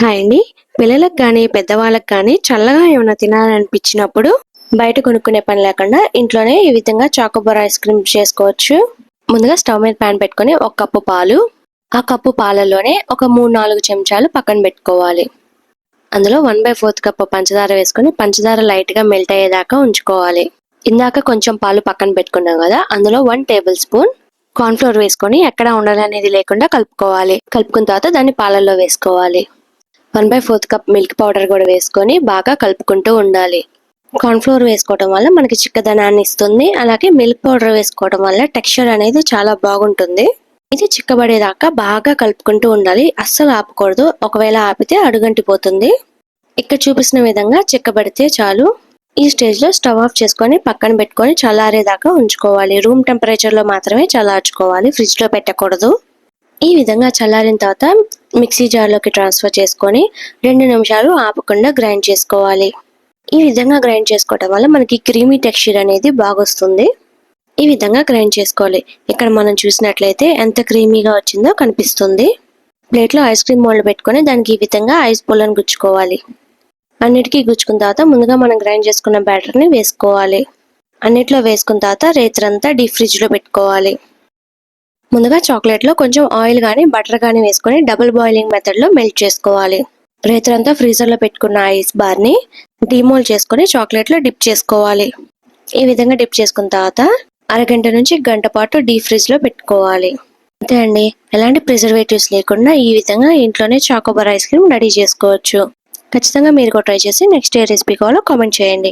Hi అండి పిల్లలకు కానీ పెద్దవాళ్ళకి కానీ చల్లగా ఏమైనా తినాలనిపించినప్పుడు బయట కొనుక్కునే పని లేకుండా ఇంట్లోనే ఈ విధంగా చాకోబార్ ఐస్ క్రీమ్ చేసుకోవచ్చు. ముందుగా స్టవ్ మీద ప్యాన్ పెట్టుకొని ఒక కప్పు పాలు ఆ కప్పు పాలలోనే ఒక మూడు నాలుగు చెంచాలు పక్కన పెట్టుకోవాలి. అందులో వన్ బై ఫోర్త్ కప్పు పంచదార వేసుకొని పంచదార లైట్గా మెల్ట్ అయ్యేదాకా ఉంచుకోవాలి. ఇందాక కొంచెం పాలు పక్కన పెట్టుకున్నాం కదా అందులో వన్ టేబుల్ స్పూన్ కార్న్ఫ్లోర్ వేసుకొని ఎక్కడ ఉండాలనేది లేకుండా కలుపుకోవాలి. కలుపుకున్న తర్వాత దాన్ని పాలల్లో వేసుకోవాలి. One by fourth cup milk powder కూడా వేసుకొని బాగా కలుపుకుంటూ ఉండాలి. కార్న్ఫ్లోర్ వేసుకోవడం వల్ల మనకి చిక్కదనాన్ని ఇస్తుంది. అలాగే మిల్క్ పౌడర్ వేసుకోవడం వల్ల టెక్స్చర్ అనేది చాలా బాగుంటుంది. ఇది చిక్కబడేదాకా బాగా కలుపుకుంటూ ఉండాలి. అస్సలు ఆపకూడదు. ఒకవేళ ఆపితే అడుగంటిపోతుంది. ఇక్కడ చూపిస్తున్న విధంగా చిక్కబడితే చాలు. ఈ స్టేజ్లో స్టవ్ ఆఫ్ చేసుకొని పక్కన పెట్టుకొని చల్లారేదాకా ఉంచుకోవాలి. రూమ్ టెంపరేచర్లో మాత్రమే చల్లార్చుకోవాలి. ఫ్రిడ్జ్లో పెట్టకూడదు. ఈ విధంగా చల్లారిన తర్వాత మిక్సీ జార్లోకి ట్రాన్స్ఫర్ చేసుకొని రెండు నిమిషాలు ఆపకుండా గ్రైండ్ చేసుకోవాలి. ఈ విధంగా గ్రైండ్ చేసుకోవడం వల్ల మనకి క్రీమీ టెక్స్చర్ అనేది బాగొస్తుంది. ఈ విధంగా గ్రైండ్ చేసుకోవాలి. ఇక్కడ మనం చూసినట్లయితే ఎంత క్రీమీగా వచ్చిందో కనిపిస్తుంది. ప్లేట్లో ఐస్ క్రీమ్ మోల్డ్ పెట్టుకొని దానికి ఈ విధంగా ఐస్ పుల్లని గుచ్చుకోవాలి. అన్నిటికీ గుచ్చుకున్న తర్వాత ముందుగా మనం గ్రైండ్ చేసుకున్న బ్యాటర్ని వేసుకోవాలి. అన్నిట్లో వేసుకున్న తర్వాత రేత్రంతా డీప్ ఫ్రిడ్జ్లో పెట్టుకోవాలి. ముందుగా చాక్లెట్లో కొంచెం ఆయిల్ కానీ బటర్ కానీ వేసుకొని డబుల్ బాయిలింగ్ మెథడ్లో మెల్ట్ చేసుకోవాలి. రేత్రంతా ఫ్రీజర్లో పెట్టుకున్న ఐస్ బార్ని డిమోల్ చేసుకొని చాక్లెట్లో డిప్ చేసుకోవాలి. ఈ విధంగా డిప్ చేసుకున్న తర్వాత అరగంట నుంచి గంట పాటు డీప్ ఫ్రిడ్జ్లో పెట్టుకోవాలి. అంతే అండి. ఎలాంటి ప్రిజర్వేటివ్స్ లేకుండా ఈ విధంగా ఇంట్లోనే చాకోబార్ ఐస్ క్రీమ్ రెడీ చేసుకోవచ్చు. ఖచ్చితంగా మీరు కూడా ట్రై చేసి నెక్స్ట్ ఏ రెసిపీ కావాలో కామెంట్ చేయండి.